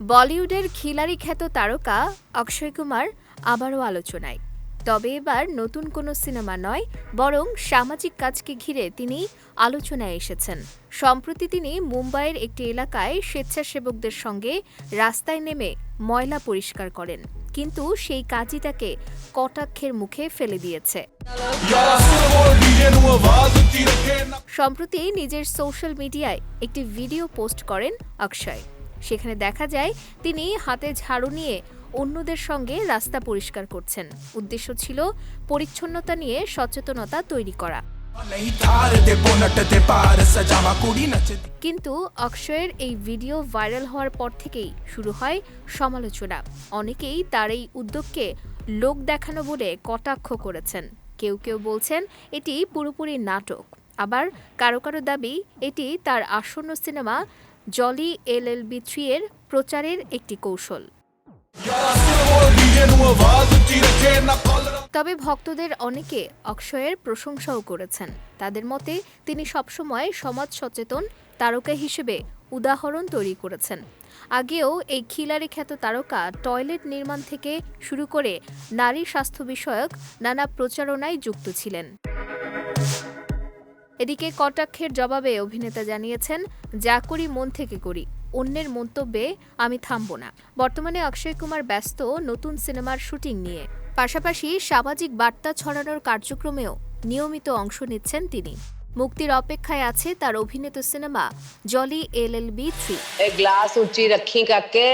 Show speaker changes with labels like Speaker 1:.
Speaker 1: বলিউডের খিলাড়ি খ্যাত তারকা অক্ষয় কুমার আবারও আলোচনায়। তবে এবার নতুন কোনো সিনেমা নয় বরং সামাজিক কাজকে ঘিরে তিনি আলোচনায় এসেছেন। সম্প্রতি তিনি মুম্বাইয়ের একটি এলাকায় স্বেচ্ছাসেবকদের সঙ্গে রাস্তায় নেমে ময়লা পরিষ্কার করেন। কিন্তু সেই কাজই তাকে কটাক্ষের মুখে ফেলে দিয়েছে। সম্প্রতি নিজের সোশ্যাল মিডিয়ায় একটি ভিডিও পোস্ট করেন অক্ষয়। সেখানে দেখা যায় তিনি হাতে ঝাড়ু নিয়ে অন্যদের সঙ্গে রাস্তা পরিষ্কার করছেন। উদ্দেশ্য ছিল পরিচ্ছন্নতা নিয়ে সচেতনতা তৈরি করা। কিন্তু অক্ষয়ের এই ভিডিও ভাইরাল হওয়ার পর থেকেই শুরু হয় সমালোচনা। অনেকেই তার এই উদ্যোগকে লোক দেখানো বলে কটাক্ষ করেছেন। কেউ কেউ বলছেন এটি পুরোপুরি নাটক। আবার কারও কারও দাবি, এটি তার আসন্ন cinema Jolly L L B three এর প্রচারের একটি কৌশল। তবে ভক্তদের অনেকে অক্ষয়ের প্রশংসাও করেছেন। তাদের মতে, তিনি সবসময় সমাজ সচেতন তারকা হিসেবে উদাহরণ তৈরি করেছেন। আগেও এই খিলারে খ্যাত তারকা টয়লেট নির্মাণ থেকে শুরু করে নারী স্বাস্থ্য বিষয়ক নানা প্রচারণায় যুক্ত ছিলেন। এদিকে কটাক্ষের জবাবে অভিনেতা জানিয়েছেন, যা করি মন থেকে করি, অন্যের মন্তব্যে আমি থামব না। বর্তমানে অক্ষয় কুমার ব্যস্ত নতুন সিনেমার শুটিং নিয়ে। পাশাপাশি সামাজিক বার্তা ছড়ানোর কার্যক্রমেও নিয়মিত অংশ নিচ্ছেন তিনি। মুক্তির অপেক্ষায় আছে তার অভিনেত cinema, Jolly L L B three.
Speaker 2: Glass উঁচি রাখি কাকে?